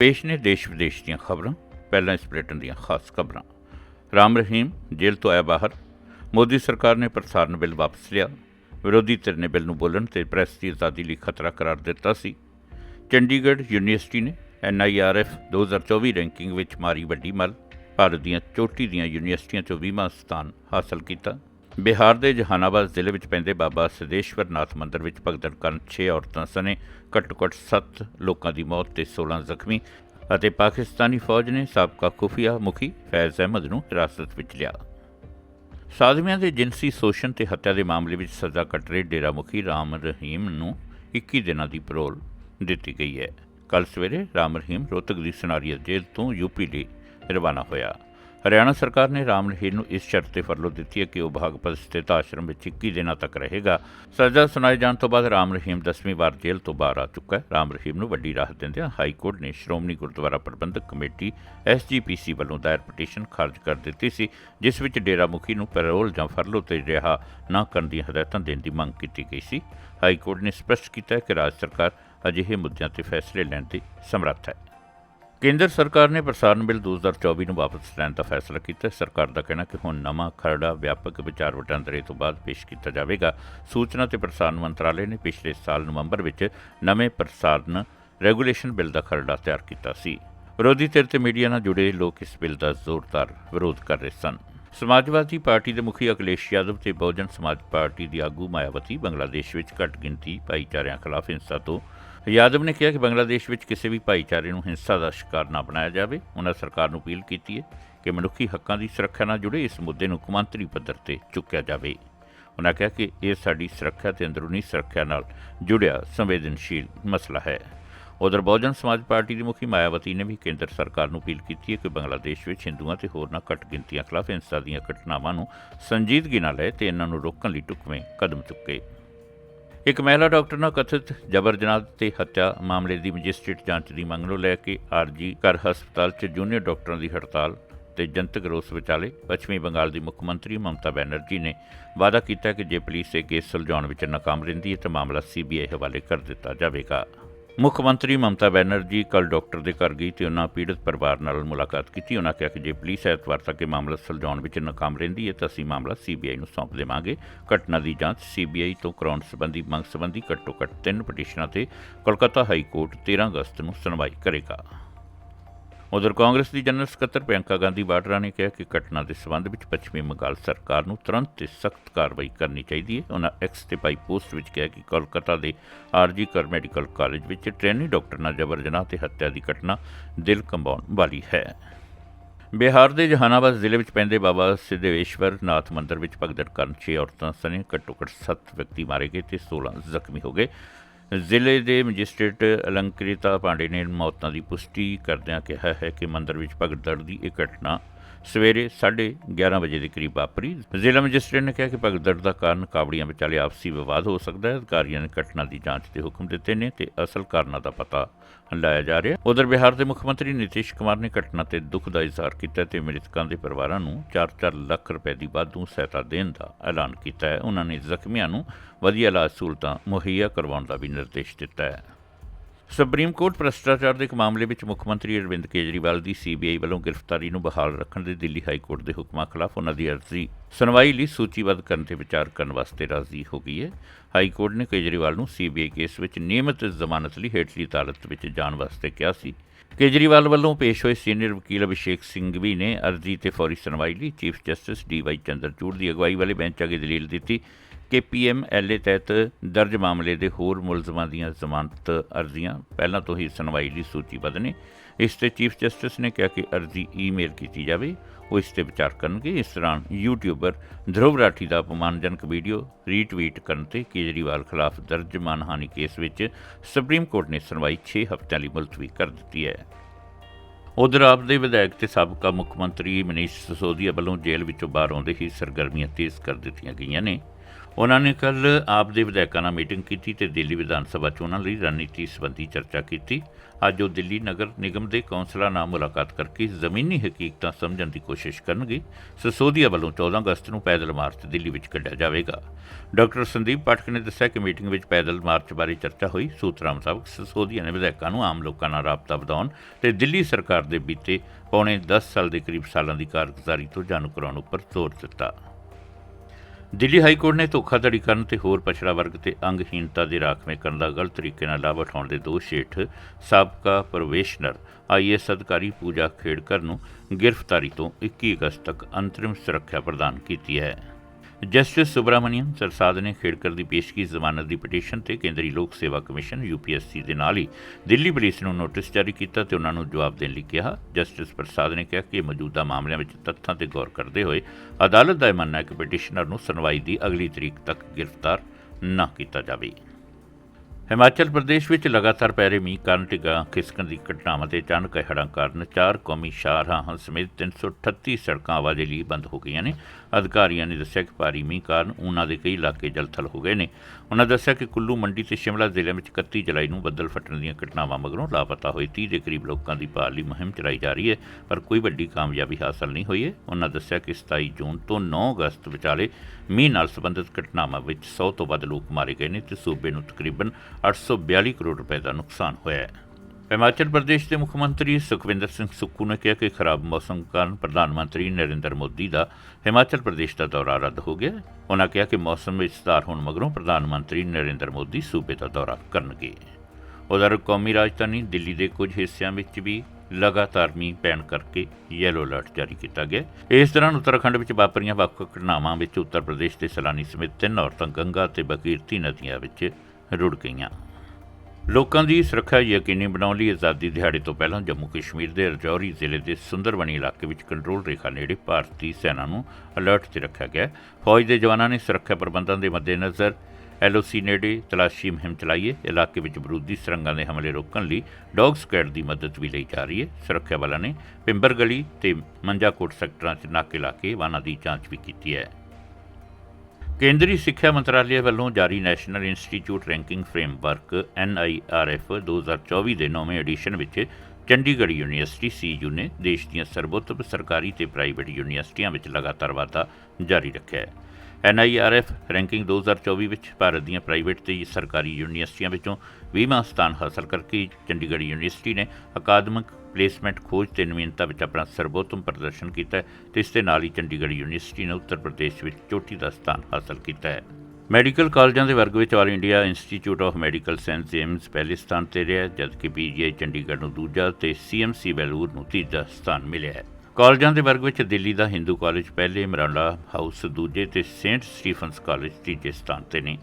ਪੇਸ਼ ਨੇ ਦੇਸ਼ ਵਿਦੇਸ਼ ਦੀਆਂ ਖਬਰਾਂ, ਪਹਿਲਾਂ ਇਸ ਬੁਲੇਟਿਨ ਦੀਆਂ ਖਾਸ ਖਬਰਾਂ। ਰਾਮ ਰਹੀਮ, ਜੇਲ੍ਹ ਤੋਂ ਆਇਆ ਬਾਹਰ। ਮੋਦੀ ਸਰਕਾਰ ਨੇ ਪ੍ਰਸਾਰਣ ਬਿੱਲ ਵਾਪਸ ਲਿਆ। ਵਿਰੋਧੀ ਧਿਰ ਨੇ ਬਿੱਲ ਨੂੰ ਬੋਲਣ ਤੇ ਪ੍ਰੈਸ ਦੀ ਆਜ਼ਾਦੀ ਲਈ ਖਤਰਾ ਕਰਾਰ ਦਿੱਤਾ ਸੀ। ਚੰਡੀਗੜ੍ਹ ਯੂਨੀਵਰਸਿਟੀ ਨੇ ਐਨਆਈਆਰਐਫ 2024 ਰੈਂਕਿੰਗ ਵਿੱਚ ਮਾਰੀ ਵੱਡੀ ਮੱਲ। ਭਾਰਤ ਦੀਆਂ ਚੋਟੀ ਦੀਆਂ ਯੂਨੀਵਰਸਿਟੀਆਂ 'ਚੋਂ 20ਵਾਂ ਸਥਾਨ ਹਾਸਲ ਕੀਤਾ। ਬਿਹਾਰ ਦੇ ਜਹਾਨਾਬਾਦ ਜ਼ਿਲ੍ਹੇ ਵਿੱਚ ਪੈਂਦੇ ਬਾਬਾ ਸਿद्धੇਸ਼ਵਰ ਨਾਥ ਮੰਦਿਰ ਵਿੱਚ ਭਗਦੜ ਕਰਨ 6 ਔਰਤਾਂ ਸਣੇ ਘੱਟੋ-ਘੱਟ 7 ਲੋਕਾਂ ਦੀ ਮੌਤ ਤੇ 16 ਜ਼ਖਮੀ ਅਤੇ ਪਾਕਿਸਤਾਨੀ ਫੌਜ ਨੇ ਸਾਬਕਾ ਖੁਫੀਆ ਮੁਖੀ ਫੈਜ਼ ਅਹਿਮਦ ਨੂੰ ਹਿਰਾਸਤ ਵਿੱਚ ਲਿਆ। ਸਾਧਵੀਆਂ ਦੇ ਜਿਨਸੀ ਸ਼ੋਸ਼ਣ ਤੇ ਹੱਤਿਆ ਦੇ ਮਾਮਲੇ ਵਿੱਚ ਸਜ਼ਾ ਕੱਟ ਰਹੇ ਡੇਰਾ ਮੁਖੀ ਰਾਮ ਰਹੀਮ ਨੂੰ 21 ਦਿਨਾਂ ਦੀ ਪੈਰੋਲ ਦਿੱਤੀ ਗਈ ਹੈ। ਕੱਲ ਸਵੇਰੇ ਰਾਮ ਰਹੀਮ ਰੋਹਤਕ ਦੀ ਸਨਾਰੀਆ ਜੇਲ੍ਹ ਤੋਂ ਯੂਪੀ ਲਈ ਰਵਾਨਾ ਹੋਇਆ। ਹਰਿਆਣਾ ਸਰਕਾਰ ਨੇ ਰਾਮ ਰਹੀਮ ਨੂੰ ਇਸ ਸ਼ਰਤ ਤੇ ਫਰਲੋ ਦਿੱਤੀ ਹੈ ਕਿ ਉਹ ਭਾਗਪਤ ਸਥਿਤ ਆਸ਼ਰਮ ਵਿੱਚ 21 ਦਿਨਾਂ ਤੱਕ ਰਹੇਗਾ। ਸਜ਼ਾ ਸੁਣਾਏ ਜਾਣ ਤੋਂ ਬਾਅਦ ਰਾਮ ਰਹੀਮ 10ਵੀਂ ਵਾਰ ਜੇਲ੍ਹ ਤੋਂ ਬਾਹਰ ਆ ਚੁੱਕਾ ਹੈ। ਰਾਮ ਰਹੀਮ ਨੂੰ ਵੱਡੀ ਰਾਹਤ ਦਿੰਦਿਆਂ ਹਾਈ ਕੋਰਟ ਨੇ ਸ਼੍ਰੋਮਣੀ ਗੁਰਦੁਆਰਾ ਪ੍ਰਬੰਧਕ ਕਮੇਟੀ ਐਸਜੀਪੀਸੀ ਵੱਲੋਂ ਦਾਇਰ ਪਟੀਸ਼ਨ ਖਾਰਜ ਕਰ ਦਿੱਤੀ ਸੀ, ਜਿਸ ਵਿੱਚ ਡੇਰਾ ਮੁਖੀ ਨੂੰ ਪੈਰੋਲ ਜਾਂ ਫਰਲੋ ਤੇ ਰਿਹਾ ਨਾ ਕਰਨ ਦੀਆਂ ਹਦਾਇਤਾਂ ਦੇਣ ਦੀ ਮੰਗ ਕੀਤੀ ਗਈ ਸੀ। ਹਾਈ ਕੋਰਟ ਨੇ ਸਪਸ਼ਟ ਕੀਤਾ ਕਿ ਰਾਜ ਸਰਕਾਰ ਅਜਿਹੇ ਮੁੱਦਿਆਂ ਤੇ ਫੈਸਲੇ ਲੈਣ ਦੀ ਸਮਰੱਥ ਹੈ। ਕੇਂਦਰ ਸਰਕਾਰ ਨੇ ਪ੍ਰਸਾਰਣ ਬਿੱਲ 2024 ਨੂੰ ਵਾਪਸ ਲੈਣ ਦਾ ਫੈਸਲਾ ਕੀਤਾ। ਹੈ। ਸਰਕਾਰ ਦਾ ਕਹਿਣਾ ਕਿ ਹੁਣ ਨਵਾਂ ਖਰੜਾ ਵਿਆਪਕ ਵਿਚਾਰ ਵਟਾਂਦਰੇ ਤੋਂ ਬਾਅਦ ਪੇਸ਼ ਕੀਤਾ ਜਾਵੇਗਾ। ਸੂਚਨਾ ਤੇ ਪ੍ਰਸਾਰਣ ਮੰਤਰਾਲੇ ਨੇ ਪਿਛਲੇ ਸਾਲ ਨਵੰਬਰ ਵਿੱਚ ਨਵੇਂ ਪ੍ਰਸਾਰਣ ਰੈਗੂਲੇਸ਼ਨ ਬਿੱਲ ਦਾ ਖਰੜਾ ਤਿਆਰ ਕੀਤਾ ਸੀ। ਵਿਰੋਧੀ ਧਿਰ ਤੇ ਮੀਡੀਆ ਨਾਲ ਜੁੜੇ ਲੋਕ ਇਸ ਬਿੱਲ ਦਾ ਜ਼ੋਰਦਾਰ ਵਿਰੋਧ ਕਰ ਰਹੇ ਸਨ। ਸਮਾਜਵਾਦੀ ਪਾਰਟੀ ਦੇ ਮੁਖੀ ਅਖਿਲੇਸ਼ ਯਾਦਵ ਤੇ ਬਹੁਜਨ ਸਮਾਜ ਪਾਰਟੀ ਦੀ ਆਗੂ ਮਾਇਆਵਤੀ ਬੰਗਲਾਦੇਸ਼ ਵਿੱਚ ਘੱਟ ਗਿਣਤੀ ਭਾਈਚਾਰਿਆਂ ਖਿਲਾਫ ਹਿੰਸਾ ਤੋਂ ਯਾਦਵ ਨੇ ਕਿਹਾ ਕਿ ਬੰਗਲਾਦੇਸ਼ ਵਿੱਚ ਕਿਸੇ ਵੀ ਭਾਈਚਾਰੇ ਨੂੰ ਹਿੰਸਾ ਦਾ ਸ਼ਿਕਾਰ ਨਾ ਬਣਾਇਆ ਜਾਵੇ। ਉਹਨਾਂ ਸਰਕਾਰ ਨੂੰ ਅਪੀਲ ਕੀਤੀ ਹੈ ਕਿ ਮਨੁੱਖੀ ਹੱਕਾਂ ਦੀ ਸੁਰੱਖਿਆ ਨਾਲ ਜੁੜੇ ਇਸ ਮੁੱਦੇ ਨੂੰ ਕੌਮਾਂਤਰੀ ਪੱਧਰ ਤੇ ਚੁੱਕਿਆ ਜਾਵੇ। ਉਹਨਾਂ ਕਿਹਾ ਕਿ ਇਹ ਸਾਡੀ ਸੁਰੱਖਿਆ ਤੇ ਅੰਦਰੂਨੀ ਸੁਰੱਖਿਆ ਨਾਲ ਜੁੜਿਆ ਸੰਵੇਦਨਸ਼ੀਲ ਮਸਲਾ ਹੈ। ਉਧਰ ਬਹੁਜਨ ਸਮਾਜ ਪਾਰਟੀ ਦੀ ਮੁਖੀ ਮਾਇਆਵਤੀ ਨੇ ਵੀ ਕੇਂਦਰ ਸਰਕਾਰ ਨੂੰ ਅਪੀਲ ਕੀਤੀ ਹੈ ਕਿ ਬੰਗਲਾਦੇਸ਼ ਵਿੱਚ ਹਿੰਦੂਆਂ ਤੇ ਹੋਰਨਾਂ ਘੱਟ ਗਿਣਤੀਆਂ ਖਿਲਾਫ ਹਿੰਸਾ ਦੀਆਂ ਘਟਨਾਵਾਂ ਨੂੰ ਸੰਜੀਦਗੀ ਨਾਲ ਲੈ ਤੇ ਇਹਨਾਂ ਨੂੰ ਰੋਕਣ ਲਈ ਢੁਕਵੇਂ ਕਦਮ ਚੁੱਕੇ। ਇੱਕ ਮਹਿਲਾ ਡਾਕਟਰ ਨਾਲ ਕਥਿਤ ਜਬਰ ਜਨਾਹ ਤੇ ਹੱਤਿਆ ਮਾਮਲੇ ਦੀ ਮੈਜਿਸਟ੍ਰੇਟ ਜਾਂਚ ਦੀ ਮੰਗ ਨੂੰ ਲੈ ਕੇ ਆਰਜੀ ਕਰ ਹਸਪਤਾਲ 'ਚ ਜੂਨੀਅਰ ਡਾਕਟਰਾਂ ਦੀ ਹੜਤਾਲ ਤੇ ਜਨਤਕ ਰੋਸ ਵਿਚਾਲੇ ਪੱਛਮੀ ਬੰਗਾਲ ਦੀ ਮੁੱਖ ਮੰਤਰੀ ਮਮਤਾ ਬੈਨਰਜੀ ਨੇ ਵਾਅਦਾ ਕੀਤਾ ਕਿ ਜੇ ਪੁਲਿਸ ਇਹ ਕੇਸ ਸੁਲਝਾਉਣ ਵਿੱਚ ਨਾਕਾਮ ਰਹਿੰਦੀ ਹੈ ਤਾਂ ਮਾਮਲਾ ਸੀਬੀਆਈ ਹਵਾਲੇ ਕਰ ਦਿੱਤਾ ਜਾਵੇਗਾ। ਮੁੱਖ ਮੰਤਰੀ ਮਮਤਾ ਬੈਨਰਜੀ ਕੱਲ ਡਾਕਟਰ ਦੇ ਘਰ ਗਈ ਤੇ ਉਹਨਾਂ ਪੀੜਤ ਪਰਿਵਾਰ ਨਾਲ ਮੁਲਾਕਾਤ ਕੀਤੀ। ਉਹਨਾਂ ਕਿਹਾ ਕਿ ਜੇ ਪੁਲਿਸ ਐਤਵਾਰ ਤੱਕ ਇਹ ਮਾਮਲਾ ਸੁਲਝਾਉਣ ਵਿੱਚ ਨਾਕਾਮ ਰਹਿੰਦੀ ਹੈ ਤਾਂ ਅਸੀਂ ਮਾਮਲਾ ਸੀਬੀਆਈ ਨੂੰ ਸੌਂਪ ਦੇਵਾਂਗੇ। ਘਟਨਾ ਦੀ ਜਾਂਚ ਸੀਬੀਆਈ ਤੋਂ ਕਰਾਉਣ ਸੰਬੰਧੀ ਮੰਗ ਸੰਬੰਧੀ ਘੱਟੋ ਘੱਟ ਤਿੰਨ ਪਟੀਸ਼ਨਾਂ ਤੇ ਕੋਲਕਾਤਾ ਹਾਈ ਕੋਰਟ 13 ਅਗਸਤ ਨੂੰ ਸੁਣਵਾਈ ਕਰੇਗਾ। ਉਧਰ ਕਾਂਗਰਸ ਦੀ ਜਨਰਲ ਸਕੱਤਰ ਪ੍ਰਿਯੰਕਾ ਗਾਂਧੀ ਵਾਡਰਾ ਨੇ ਕਿਹਾ ਕਿ ਘਟਨਾ ਦੇ ਸਬੰਧ ਵਿੱਚ ਪੱਛਮੀ ਬੰਗਾਲ ਸਰਕਾਰ ਨੂੰ ਤੁਰੰਤ ਤੇ ਸਖਤ ਕਾਰਵਾਈ ਕਰਨੀ ਚਾਹੀਦੀ ਹੈ। ਉਹਨਾਂ ਐਕਸ ਤੇ ਪਾਈ ਪੋਸਟ ਵਿੱਚ ਕਿਹਾ ਕਿ ਕੋਲਕਾਤਾ ਦੇ ਆਰਜੀ ਕਰ ਮੈਡੀਕਲ ਕਾਲਜ ਵਿੱਚ ਟ੍ਰੇਨੀ ਡਾਕਟਰ ਨਾਲ ਜਬਰ ਜਨਾਹ ਤੇ ਹੱਤਿਆ ਦੀ ਘਟਨਾ ਦਿਲ ਕੰਬਾਉਣ ਵਾਲੀ ਹੈ। ਬਿਹਾਰ ਦੇ ਜਹਾਨਾਬਾਦ ਜ਼ਿਲ੍ਹੇ ਵਿੱਚ ਪੈਂਦੇ ਬਾਬਾ ਸਿद्धੇਸ਼ਵਰ ਨਾਥ ਮੰਦਿਰ ਵਿੱਚ ਭਗਦੜ ਕਰਨ 6 ਔਰਤਾਂ ਸਣੇ ਘੱਟੋ ਘੱਟ 7 ਵਿਅਕਤੀ ਮਾਰੇ ਗਏ ਤੇ 16 ਜ਼ਖਮੀ ਹੋ ਗਏ। ਜ਼ਿਲ੍ਹੇ ਦੇ ਮੈਜਿਸਟ੍ਰੇਟ ਅਲੰਕ੍ਰਿਤਾ ਪਾਂਡੇ ਨੇ ਮੌਤਾਂ ਦੀ ਪੁਸ਼ਟੀ ਕਰਦਿਆਂ ਕਿਹਾ ਹੈ ਕਿ ਮੰਦਰ ਵਿੱਚ ਭਗਦੜ ਦੀ ਇਹ ਘਟਨਾ ਸਵੇਰੇ 11:30 ਵਜੇ ਦੇ ਕਰੀਬ ਵਾਪਰੀ। ਜ਼ਿਲ੍ਹਾ ਮੈਜਿਸਟਰੇਟ ਨੇ ਕਿਹਾ ਕਿ ਭਗਦੜ ਦਾ ਕਾਰਨ ਕਾਵੜੀਆਂ ਵਿਚਾਲੇ ਆਪਸੀ ਵਿਵਾਦ ਹੋ ਸਕਦਾ ਹੈ। ਅਧਿਕਾਰੀਆਂ ਨੇ ਘਟਨਾ ਦੀ ਜਾਂਚ ਦੇ ਹੁਕਮ ਦਿੱਤੇ ਨੇ ਤੇ ਅਸਲ ਕਾਰਨਾਂ ਦਾ ਪਤਾ ਲਾਇਆ ਜਾ ਰਿਹਾ। ਉਧਰ ਬਿਹਾਰ ਦੇ ਮੁੱਖ ਮੰਤਰੀ ਨਿਤੀਸ਼ ਕੁਮਾਰ ਨੇ ਘਟਨਾ ਤੇ ਦੁੱਖ ਦਾ ਇਜ਼ਹਾਰ ਕੀਤਾ ਤੇ ਮ੍ਰਿਤਕਾਂ ਦੇ ਪਰਿਵਾਰਾਂ ਨੂੰ 4-4 ਲੱਖ ਰੁਪਏ ਦੀ ਵਾਧੂ ਸਹਾਇਤਾ ਦੇਣ ਦਾ ਐਲਾਨ ਕੀਤਾ ਹੈ। ਉਹਨਾਂ ਨੇ ਜ਼ਖਮੀਆਂ ਨੂੰ ਵਧੀਆ ਇਲਾਜ ਸਹੂਲਤਾਂ ਮੁਹੱਈਆ ਕਰਵਾਉਣ ਦਾ ਵੀ ਨਿਰਦੇਸ਼ ਦਿੱਤਾ ਹੈ। ਸੁਪਰੀਮ ਕੋਰਟ ਭ੍ਰਸ਼ਟਾਚਾਰ ਦੇ ਇੱਕ ਮਾਮਲੇ ਵਿੱਚ ਮੁੱਖ ਮੰਤਰੀ ਅਰਵਿੰਦ ਕੇਜਰੀਵਾਲ ਦੀ ਸੀਬੀਆਈ ਵੱਲੋਂ ਗ੍ਰਿਫਤਾਰੀ ਨੂੰ ਬਹਾਲ ਰੱਖਣ ਦੇ ਦਿੱਲੀ ਹਾਈ ਕੋਰਟ ਦੇ ਹੁਕਮਾਂ ਖਿਲਾਫ ਉਹਨਾਂ ਦੀ ਅਰਜ਼ੀ ਸੁਣਵਾਈ ਲਈ ਸੂਚੀਬੱਧ ਕਰਨ ਤੇ ਵਿਚਾਰ ਕਰਨ ਵਾਸਤੇ ਰਾਜ਼ੀ ਹੋ ਗਈ ਹੈ। ਹਾਈ ਕੋਰਟ ਨੇ ਕੇਜਰੀਵਾਲ ਨੂੰ ਸੀਬੀਆਈ ਕੇਸ ਵਿੱਚ ਨਿਯਮਿਤ ਜ਼ਮਾਨਤ ਲਈ ਹੇਠਲੀ ਅਦਾਲਤ ਵਿੱਚ ਜਾਣ ਵਾਸਤੇ ਕਿਹਾ ਸੀ। ਕੇਜਰੀਵਾਲ ਵੱਲੋਂ ਪੇਸ਼ ਹੋਏ ਸੀਨੀਅਰ ਵਕੀਲ ਅਭਿਸ਼ੇਕ ਸਿੰਘ ਵੀ ਨੇ ਅਰਜ਼ੀ ਤੇ ਫੌਰੀ ਸੁਣਵਾਈ ਲਈ chief justice D Y Chandrachud ਦੀ ਅਗਵਾਈ ਵਾਲੇ ਬੈਂਚ ਅੱਗੇ ਦਲੀਲ ਦਿੱਤੀ। ਕਿ ਪੀਐਮਐਲਏ ਤਹਿਤ ਦਰਜ ਮਾਮਲੇ ਦੇ ਹੋਰ ਮੁਲਜ਼ਮਾਂ ਦੀਆਂ ਜ਼ਮਾਨਤ ਅਰਜ਼ੀਆਂ, ਪਹਿਲਾਂ ਤੋਂ ਹੀ ਸੁਣਵਾਈ ਲਈ ਸੂਚੀਬੱਧ ਨੇ ਇਸ ਤੇ ਚੀਫ ਜਸਟਿਸ ਨੇ ਕਿਹਾ ਕਿ ਅਰਜ਼ੀ ਈਮੇਲ ਕੀਤੀ ਜਾਵੇ, ਉਹ ਇਸ ਤੇ ਵਿਚਾਰ ਕਰਨਗੇ। ਇਸ ਦੌਰਾਨ ਯੂਟਿਊਬਰ ਧਰੁਵ ਰਾਠੀ ਦਾ ਅਪਮਾਨਜਨਕ ਵੀਡੀਓ ਰੀਟਵੀਟ ਕਰਨ ਤੇ ਕੇਜਰੀਵਾਲ ਖਿਲਾਫ ਦਰਜ ਮਾਨਹਾਨੀ ਕੇਸ ਵਿੱਚ ਸੁਪਰੀਮ ਕੋਰਟ ਨੇ ਸੁਣਵਾਈ 6 ਹਫ਼ਤਿਆਂ ਲਈ ਮੁਲਤਵੀ ਕਰ ਦਿੱਤੀ ਹੈ। ਉਧਰ ਆਪ ਦੇ ਵਿਧਾਇਕ ਤੇ ਸਾਬਕਾ ਮੁੱਖ ਮੰਤਰੀ ਮਨੀਸ਼ ਸਿਸੋਦੀਆ ਵੱਲੋਂ ਜੇਲ੍ਹ ਵਿੱਚੋਂ ਬਾਹਰ ਆਉਂਦੇ ਹੀ ਸਰਗਰਮੀਆਂ ਤੇਜ਼ ਕਰ ਦਿੱਤੀਆਂ ਗਈਆਂ ਨੇ। ਉਹਨਾਂ ਨੇ ਕੱਲ ਆਪ ਦੇ ਵਿਧਾਇਕਾਂ ਨਾਲ ਮੀਟਿੰਗ ਕੀਤੀ ਤੇ ਦਿੱਲੀ ਵਿਧਾਨ ਸਭਾ ਚੋਣਾਂ ਲਈ ਰਣਨੀਤੀ ਸੰਬੰਧੀ ਚਰਚਾ ਕੀਤੀ। ਅੱਜ ਉਹ ਦਿੱਲੀ ਨਗਰ ਨਿਗਮ ਦੇ ਕੌਂਸਲਰਾਂ ਨਾਲ ਮੁਲਾਕਾਤ ਕਰਕੇ ਜ਼ਮੀਨੀ ਹਕੀਕਤਾਂ ਸਮਝਣ ਦੀ ਕੋਸ਼ਿਸ਼ ਕਰਨਗੇ। ਸਸੋਦੀਆ ਵੱਲੋਂ 14 ਅਗਸਤ ਨੂੰ ਪੈਦਲ ਮਾਰਚ ਦਿੱਲੀ ਵਿੱਚ ਕੱਢਿਆ ਜਾਵੇਗਾ। ਡਾਕਟਰ ਸੰਦੀਪ ਪਾਠਕ ਨੇ ਦੱਸਿਆ ਕਿ ਮੀਟਿੰਗ ਵਿੱਚ ਪੈਦਲ ਮਾਰਚ ਬਾਰੇ ਚਰਚਾ ਹੋਈ। ਸੂਤਰਾਂ ਮੁਤਾਬਕ ਸਸੋਦੀਆ ਨੇ ਵਿਧਾਇਕਾਂ ਨੂੰ ਆਮ ਲੋਕਾਂ ਨਾਲ ਰਾਬਤਾ ਵਧਾਉਣ ਤੇ ਦਿੱਲੀ ਸਰਕਾਰ ਦੇ ਬੀਤੇ ਪੌਣੇ 10 ਸਾਲ ਦੇ ਕਰੀਬ ਸਾਲਾਂ ਦੀ ਕਾਰਗੁਜ਼ਾਰੀ ਤੋਂ ਜਾਣੂ ਕਰਾਉਣ ਉੱਪਰ ਜ਼ੋਰ ਦਿੱਤਾ। ਦਿੱਲੀ ਹਾਈ ਕੋਰਟ ਨੇ ਧੋਖਾਧੜੀ ਕਰਨ ਤੇ ਹੋਰ ਪਛੜਾ ਵਰਗ ਤੇ ਅੰਗਹੀਨਤਾ ਦੇ ਰਾਖਵੇਂ ਕਰਨ ਦਾ ਗਲਤ ਤਰੀਕੇ ਨਾਲ ਲਾਭ ਉਠਾਉਣ ਦੇ ਦੋਸ਼ ਹੇਠ ਸਾਬਕਾ ਪ੍ਰੋਵੇਸ਼ਨਰ ਆਈਐਸ ਅਧਿਕਾਰੀ ਪੂਜਾ ਖੇੜਕਰ ਨੂੰ ਗ੍ਰਿਫਤਾਰੀ ਤੋਂ 21 ਅਗਸਤ ਤੱਕ ਅੰਤਰਿਮ ਸੁਰੱਖਿਆ ਪ੍ਰਦਾਨ ਕੀਤੀ ਹੈ। ਜਸਟਿਸ ਸੁਬਰਾਮਨੀਅਮ ਸਰਸਾਦ ਨੇ ਖੇੜਕਰ ਦੀ ਪੇਸ਼ਗੀ ਜ਼ਮਾਨਤ ਦੀ ਪਟੀਸ਼ਨ ਤੇ ਕੇਂਦਰੀ ਲੋਕ ਸੇਵਾ ਕਮਿਸ਼ਨ ਯੂਪੀਐਸਸੀ ਦੇ ਨਾਲ ਹੀ ਦਿੱਲੀ ਪੁਲਿਸ ਨੂੰ ਨੋਟਿਸ ਜਾਰੀ ਕੀਤਾ ਤੇ ਉਹਨਾਂ ਨੂੰ ਜਵਾਬ ਦੇਣ ਲਈ ਕਿਹਾ। ਜਸਟਿਸ ਪ੍ਰਸਾਦ ਨੇ ਕਿਹਾ ਕਿ ਮੌਜੂਦਾ ਮਾਮਲਿਆਂ ਵਿੱਚ ਤੱਥਾਂ ਤੇ ਗੌਰ ਕਰਦੇ ਹੋਏ ਅਦਾਲਤ ਦਾ ਇਹ ਮੰਨਣਾ ਹੈ ਕਿ ਪਟੀਸ਼ਨਰ ਨੂੰ ਸੁਣਵਾਈ ਦੀ ਅਗਲੀ ਤਰੀਕ ਤੱਕ ਗ੍ਰਿਫਤਾਰ ਨਾ ਕੀਤਾ ਜਾਵੇ। ਹਿਮਾਚਲ ਪ੍ਰਦੇਸ਼ ਵਿੱਚ ਲਗਾਤਾਰ ਪੈ ਰਹੇ ਮੀਂਹ ਕਾਰਨ ਟਿੱਗਾ ਖਿਸਕਣ ਦੀ ਘਟਨਾਵਾਂ ਤੇ ਅਚਾਨਕ ਹੜ੍ਹਾਂ ਕਾਰਨ ਚਾਰ ਕੌਮੀ ਸ਼ਾਹਰਾਹਾਂ ਸਮੇਤ 338 ਸੜਕਾਂ ਆਵਾਜਾਈ ਲਈ ਬੰਦ ਹੋ ਗਈਆਂ ਨੇ। ਅਧਿਕਾਰੀਆਂ ਨੇ ਦੱਸਿਆ ਕਿ ਭਾਰੀ ਮੀਂਹ ਕਾਰਨ ਉਹਨਾਂ ਦੇ ਕਈ ਇਲਾਕੇ ਜਲਥਲ ਹੋ ਗਏ ਨੇ। ਉਨ੍ਹਾਂ ਦੱਸਿਆ ਕਿ ਕੁੱਲੂ ਮੰਡੀ ਤੇ ਸ਼ਿਮਲਾ ਜ਼ਿਲ੍ਹਿਆਂ ਵਿੱਚ 31 ਜੁਲਾਈ ਨੂੰ ਬੱਦਲ ਫਟਣ ਦੀਆਂ ਘਟਨਾਵਾਂ ਮਗਰੋਂ ਲਾਪਤਾ ਹੋਏ 30 ਦੇ ਕਰੀਬ ਲੋਕਾਂ ਦੀ ਭਾਲ ਲਈ ਮੁਹਿੰਮ ਚਲਾਈ ਜਾ ਰਹੀ ਹੈ, ਪਰ ਕੋਈ ਵੱਡੀ ਕਾਮਯਾਬੀ ਹਾਸਲ ਨਹੀਂ ਹੋਈ ਹੈ। ਉਹਨਾਂ ਦੱਸਿਆ ਕਿ 27 ਜੂਨ ਤੋਂ 9 ਅਗਸਤ ਵਿਚਾਲੇ ਮੀਂਹ ਨਾਲ ਸੰਬੰਧਿਤ ਘਟਨਾਵਾਂ ਵਿੱਚ 100 ਤੋਂ ਵੱਧ ਲੋਕ ਮਾਰੇ ਗਏ ਨੇ ਤੇ ਸੂਬੇ ਨੂੰ ਤਕਰੀਬਨ 842 ਕਰੋੜ ਰੁਪਏ ਦਾ ਨੁਕਸਾਨ ਹੋਇਆ ਹੈ। ਹਿਮਾਚਲ ਪ੍ਰਦੇਸ਼ ਦੇ ਮੁੱਖ ਮੰਤਰੀ ਸੁਖਵਿੰਦਰ ਸਿੰਘ ਸੁੱਖੂ ਨੇ ਕਿਹਾ ਕਿ ਖਰਾਬ ਮੌਸਮ ਕਾਰਨ ਪ੍ਰਧਾਨ ਮੰਤਰੀ ਨਰਿੰਦਰ ਮੋਦੀ ਦਾ ਹਿਮਾਚਲ ਪ੍ਰਦੇਸ਼ ਦਾ ਦੌਰਾ ਰੱਦ ਹੋ ਗਿਆ ਉਹਨਾਂ ਕਿਹਾ ਕਿ ਮੌਸਮ ਵਿੱਚ ਸੁਧਾਰ ਹੋਣ ਮਗਰੋਂ ਪ੍ਰਧਾਨ ਮੰਤਰੀ ਨਰਿੰਦਰ ਮੋਦੀ ਸੂਬੇ ਦਾ ਦੌਰਾ ਕਰਨਗੇ ਉਧਰ ਕੌਮੀ ਰਾਜਧਾਨੀ ਦਿੱਲੀ ਦੇ ਕੁਝ ਹਿੱਸਿਆਂ ਵਿੱਚ ਵੀ ਲਗਾਤਾਰ ਮੀਂਹ ਪੈਣ ਕਰਕੇ ਯੈਲੋ ਅਲਰਟ ਜਾਰੀ ਕੀਤਾ ਗਿਆ ਇਸ ਦੌਰਾਨ ਉੱਤਰਾਖੰਡ ਵਿੱਚ ਵਾਪਰੀਆਂ ਵੱਖ ਵੱਖ ਘਟਨਾਵਾਂ ਵਿੱਚ ਉੱਤਰ ਪ੍ਰਦੇਸ਼ ਦੇ ਸੈਲਾਨੀ ਸਮੇਤ ਤਿੰਨ ਔਰਤਾਂ ਗੰਗਾ ਤੇ ਬਕੀਰਤੀ ਨਦੀਆਂ ਵਿੱਚ ਰੁੜ ਗਈਆਂ ਲੋਕਾਂ ਦੀ ਸੁਰੱਖਿਆ ਯਕੀਨੀ ਬਣਾਉਣ ਲਈ ਆਜ਼ਾਦੀ ਦਿਹਾੜੇ ਤੋਂ ਪਹਿਲਾਂ ਜੰਮੂ ਕਸ਼ਮੀਰ ਦੇ ਰਜੌਰੀ ਜ਼ਿਲ੍ਹੇ ਦੇ ਸੁੰਦਰਬਨੀ ਇਲਾਕੇ ਵਿੱਚ ਕੰਟਰੋਲ ਰੇਖਾ ਨੇੜੇ ਭਾਰਤੀ ਸੈਨਾ ਨੂੰ ਅਲਰਟ ਤੇ ਰੱਖਿਆ ਗਿਆ ਫੌਜ ਦੇ ਜਵਾਨਾਂ ਨੇ ਸੁਰੱਖਿਆ ਪ੍ਰਬੰਧਾਂ ਦੇ ਮੱਦੇਨਜ਼ਰ ਐਲਓਸੀ ਨੇੜੇ ਤਲਾਸ਼ੀ ਮੁਹਿੰਮ ਚਲਾਈ ਹੈ। ਇਲਾਕੇ ਵਿੱਚ ਬਰੂਦੀ ਸੁਰੰਗਾਂ ਦੇ ਹਮਲੇ ਰੋਕਣ ਲਈ ਡੌਗ ਸਕੁਐਡ ਦੀ ਮਦਦ ਵੀ ਲਈ ਜਾ ਰਹੀ ਹੈ। ਸੁਰੱਖਿਆ ਬਲਾਂ ਨੇ ਪਿੰਬਰ ਗਲੀ ਤੇ ਮੰਜਾਕੋਟ ਸੈਕਟਰਾਂ 'ਚ ਨਾਕੇ ਲਾ ਕੇ ਵਾਹਨਾਂ ਦੀ ਜਾਂਚ ਵੀ ਕੀਤੀ ਹੈ। ਕੇਂਦਰੀ ਸਿੱਖਿਆ ਮੰਤਰਾਲੇ ਵੱਲੋਂ ਜਾਰੀ national institute ranking framework NIRF 2024 ਦੇ ਨੌਵੇਂ ਐਡੀਸ਼ਨ ਵਿੱਚ ਚੰਡੀਗੜ੍ਹ ਯੂਨੀਵਰਸਿਟੀ ਸੀਯੂ ਨੇ ਦੇਸ਼ ਦੀਆਂ ਸਰਵੋਤਮ ਸਰਕਾਰੀ ਤੇ ਪ੍ਰਾਈਵੇਟ ਯੂਨੀਵਰਸਿਟੀਆਂ ਵਿੱਚ ਲਗਾਤਾਰ ਵਾਧਾ ਜਾਰੀ ਰੱਖਿਆ ਹੈ। NIRF ਰੈਂਕਿੰਗ 2024 ਵਿੱਚ ਭਾਰਤ ਦੀਆਂ ਪ੍ਰਾਈਵੇਟ ਤੇ ਸਰਕਾਰੀ ਯੂਨੀਵਰਸਿਟੀਆਂ ਵਿੱਚੋਂ 20ਵਾਂ ਸਥਾਨ ਹਾਸਲ ਕਰਕੇ ਚੰਡੀਗੜ੍ਹ ਯੂਨੀਵਰਸਿਟੀ ਨੇ ਅਕਾਦਮਿਕ ਪਲੇਸਮੈਂਟ ਖੋਜ ਤੇ ਨਵੀਨਤਾ ਵਿੱਚ ਆਪਣਾ ਸਰਬੋਤਮ ਪ੍ਰਦਰਸ਼ਨ ਕੀਤਾ ਹੈ ਤੇ ਇਸ ਦੇ ਨਾਲ ਹੀ ਚੰਡੀਗੜ੍ਹ ਯੂਨੀਵਰਸਿਟੀ ਨੇ ਉੱਤਰ ਪ੍ਰਦੇਸ਼ ਵਿੱਚ ਚੋਟੀ ਦਾ ਸਥਾਨ ਹਾਸਲ ਕੀਤਾ ਹੈ। ਮੈਡੀਕਲ ਕਾਲਜਾਂ ਦੇ ਵਰਗ ਵਿੱਚ all India institute of medical science AIIMS ਪਹਿਲੇ ਸਥਾਨ ਤੇ ਰਿਹਾ ਹੈ, ਜਦਕਿ ਪੀਜੀਆਈ ਚੰਡੀਗੜ੍ਹ ਨੂੰ ਦੂਜਾ ਤੇ ਸੀਐਮਸੀ ਬੈਲੂਰ ਨੂੰ ਤੀਜਾ ਸਥਾਨ ਮਿਲਿਆ ਹੈ। ਕਾਲਜਾਂ ਦੇ ਵਰਗ ਵਿੱਚ ਦਿੱਲੀ ਦਾ ਹਿੰਦੂ ਕਾਲਜ ਪਹਿਲੇ ਮਰਾਂਡਾ ਹਾਊਸ, ਦੂਜੇ ਤੇ ਸੇਂਟ ਸਟੀਫਨਸ ਕਾਲਜ ਤੀਜੇ ਸਥਾਨ ਤੇ ਨੇ।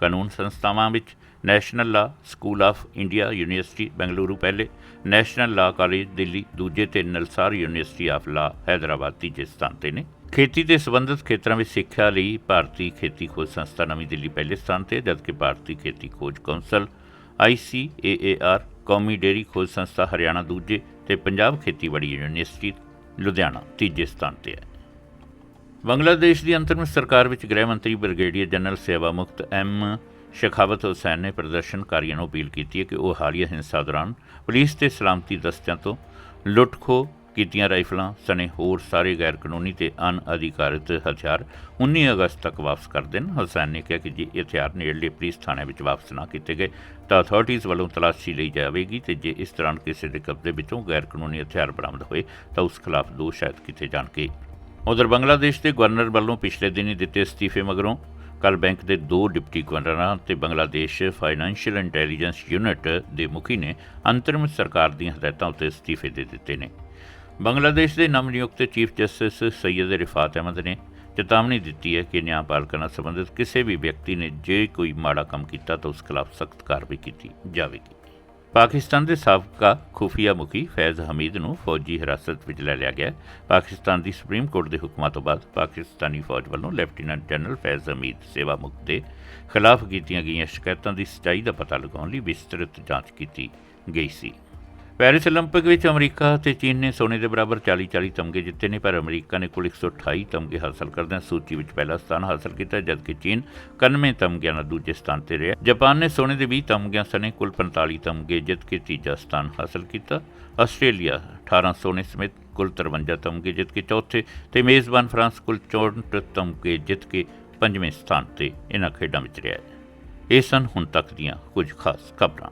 ਕਾਨੂੰਨ ਸੰਸਥਾਵਾਂ ਵਿੱਚ national law, school of India university Bengaluru ਪਹਿਲੇ, ਨੈਸ਼ਨਲ ਲਾ ਕਾਲਜ ਦਿੱਲੀ, ਦੂਜੇ ਤੇ ਨਲਸਾਰ ਯੂਨੀਵਰਸਿਟੀ ਆਫ ਲਾ ਹੈਦਰਾਬਾਦ ਤੀਜੇ ਸਥਾਨ ਤੇ ਨੇ। ਖੇਤੀ ਦੇ ਸੰਬੰਧਿਤ ਖੇਤਰਾਂ ਵਿੱਚ ਸਿੱਖਿਆ ਲਈ ਭਾਰਤੀ ਖੇਤੀ ਖੋਜ ਸੰਸਥਾ ਨਵੀਂ ਦਿੱਲੀ ਪਹਿਲੇ ਸਥਾਨ ਤੇ, ਜਦਕਿ ਭਾਰਤੀ ਖੇਤੀ ਖੋਜ ਕੌਂਸਲ ICAAR ਕੌਮੀ ਡੇਅਰੀ ਖੋਜ ਸੰਸਥਾ ਹਰਿਆਣਾ ਦੂਜੇ ਤੇ ਪੰਜਾਬ ਖੇਤੀਬਾੜੀ ਯੂਨੀਵਰਸਿਟੀ ਲੁਧਿਆਣਾ, ਤੀਜੇ ਸਥਾਨ ਤੇ ਹੈ। ਬੰਗਲਾਦੇਸ਼ ਦੀ ਅੰਤਰਿਮ ਸਰਕਾਰ ਵਿੱਚ ਗ੍ਰਹਿ ਮੰਤਰੀ ਬ੍ਰਿਗੇਡੀਅਰ ਜਨਰਲ ਸੇਵਾ ਮੁਕਤ ਐਮ ਸ਼ਖਾਵਤ ਹੁਸੈਨ ਨੇ ਪ੍ਰਦਰਸ਼ਨਕਾਰੀਆਂ ਨੂੰ ਅਪੀਲ ਕੀਤੀ ਹੈ ਕਿ ਉਹ ਹਾਲੀਆ ਹਿੰਸਾ ਦੌਰਾਨ ਪੁਲਿਸ ਤੇ ਸਲਾਮਤੀ ਦਸਤਿਆਂ ਤੋਂ ਲੁੱਟ-ਖੋਹ ਕੀਤੀਆਂ ਰਾਈਫਲਾਂ, ਸਣੇ ਹੋਰ ਸਾਰੇ ਗੈਰ ਕਾਨੂੰਨੀ ਤੇ ਅਨਅਧਿਕਾਰਿਤ ਹਥਿਆਰ 19 ਅਗਸਤ ਤੱਕ ਵਾਪਸ ਕਰ ਦੇਣ। ਹੁਸੈਨ ਨੇ ਕਿਹਾ ਕਿ ਜੇ ਇਹ ਹਥਿਆਰ ਨੇੜਲੇ ਪੁਲਿਸ ਥਾਣੇ ਵਿੱਚ ਵਾਪਸ ਨਾ ਕੀਤੇ ਗਏ, ਤਾਂ ਅਥਾਰਟੀਜ਼ ਵੱਲੋਂ ਤਲਾਸ਼ੀ ਲਈ ਜਾਵੇਗੀ ਤੇ ਜੇ ਇਸ ਦੌਰਾਨ ਕਿਸੇ ਦੇ ਕਬਜ਼ੇ ਵਿੱਚੋਂ ਗੈਰ ਕਾਨੂੰਨੀ ਹਥਿਆਰ ਬਰਾਮਦ ਹੋਏ, ਤਾਂ ਉਸ ਖਿਲਾਫ ਦੋਸ਼ ਆਇਦ ਕੀਤੇ ਜਾਣਗੇ। ਉਧਰ ਬੰਗਲਾਦੇਸ਼ ਦੇ ਗਵਰਨਰ ਵੱਲੋਂ ਪਿਛਲੇ ਦਿਨੀ ਦਿੱਤੇ ਅਸਤੀਫੇ ਮਗਰੋਂ ਕੱਲ ਬੈਂਕ ਦੇ ਦੋ ਡਿਪਟੀ ਗਵਰਨਰਾਂ ਤੇ ਬੰਗਲਾਦੇਸ਼ ਫਾਈਨੈਂਸ਼ੀਅਲ ਇੰਟੈਲੀਜੈਂਸ ਯੂਨਿਟ ਦੇ ਮੁਖੀ ਨੇ ਅੰਤਰਿਮ ਸਰਕਾਰ ਦੀਆਂ ਹਦਾਇਤਾਂ ਉੱਤੇ ਅਸਤੀਫੇ ਦੇ ਦਿੱਤੇ ਨੇ। ਬੰਗਲਾਦੇਸ਼ ਦੇ ਨਵ ਨਿਯੁਕਤ ਚੀਫ ਜਸਟਿਸ ਸੈਯਦ ਰਿਫਾਤ ਅਹਿਮਦ ਨੇ ਚੇਤਾਵਨੀ ਦਿੱਤੀ ਹੈ ਕਿ ਨਿਆਂ ਨਿਆਂਪਾਲਕਾ ਨਾਲ ਸੰਬੰਧਿਤ ਕਿਸੇ ਵੀ ਵਿਅਕਤੀ ਨੇ ਜੇ ਕੋਈ ਮਾੜਾ ਕੰਮ ਕੀਤਾ ਤਾਂ ਉਸ ਖਿਲਾਫ ਸਖਤ ਕਾਰਵਾਈ ਕੀਤੀ ਜਾਵੇਗੀ। ਪਾਕਿਸਤਾਨ ਦੇ ਸਾਬਕਾ ਖੁਫੀਆ ਮੁਖੀ ਫੈਜ਼ ਹਮੀਦ ਨੂੰ ਫੌਜੀ ਹਿਰਾਸਤ ਵਿੱਚ ਲੈ ਲਿਆ ਗਿਆ। ਪਾਕਿਸਤਾਨ ਦੀ ਸੁਪਰੀਮ ਕੋਰਟ ਦੇ ਹੁਕਮਾਂ ਤੋਂ ਬਾਅਦ ਪਾਕਿਸਤਾਨੀ ਫੌਜ ਵੱਲੋਂ ਲੈਫਟੀਨੈਂਟ ਜਨਰਲ ਫੈਜ਼ ਹਮੀਦ ਸੇਵਾ ਮੁਕਤ ਦੇ ਖਿਲਾਫ ਕੀਤੀਆਂ ਗਈਆਂ ਸ਼ਿਕਾਇਤਾਂ ਦੀ ਸਚਾਈ ਦਾ ਪਤਾ ਲਗਾਉਣ ਲਈ ਵਿਸਤ੍ਰਿਤ ਜਾਂਚ ਕੀਤੀ ਗਈ ਸੀ। ਪੈਰਿਸ 올림픽 ਵਿੱਚ ਅਮਰੀਕਾ ਤੇ ਚੀਨ ਨੇ ਸੋਨੇ ਦੇ ਬਰਾਬਰ 40-40 ਤਮਗੇ ਜਿੱਤੇ ਨੇ ਪਰ ਅਮਰੀਕਾ ਨੇ ਕੁੱਲ 128 ਤਮਗੇ ਹਾਸਲ ਕਰਦਿਆਂ ਸੂਚੀ ਵਿੱਚ ਪਹਿਲਾ ਸਥਾਨ ਹਾਸਲ ਕੀਤਾ ਜਦਕਿ ਚੀਨ 91 ਤਮਗਿਆਂ ਨਾਲ ਦੂਜੇ ਸਥਾਨ ਤੇ ਰਿਹਾ ਜਾਪਾਨ ਨੇ ਸੋਨੇ ਦੇ 20 ਤਮਗਿਆਂ ਸਣੇ ਕੁੱਲ 45 ਤਮਗੇ ਜਿੱਤ ਕੇ ਤੀਜਾ ਸਥਾਨ ਹਾਸਲ ਕੀਤਾ ਆਸਟ੍ਰੇਲੀਆ 18 ਸੋਨੇ ਸਮੇਤ ਕੁੱਲ 53 ਤਮਗੇ ਜਿੱਤ ਕੇ ਚੌਥੇ ਤੇ ਮੇਜ਼ਬਾਨ ਫਰਾਂਸ ਕੁੱਲ 64 ਤਮਗੇ ਜਿੱਤ ਕੇ ਪੰਜਵੇਂ ਸਥਾਨ ਤੇ ਇਹਨਾਂ ਖੇਡਾਂ ਵਿੱਚ ਰਿਹਾ ਹੈ ਇਹ ਸਨ ਹੁਣ ਤੱਕ ਦੀਆਂ ਕੁਝ ਖਾਸ ਖਬਰਾਂ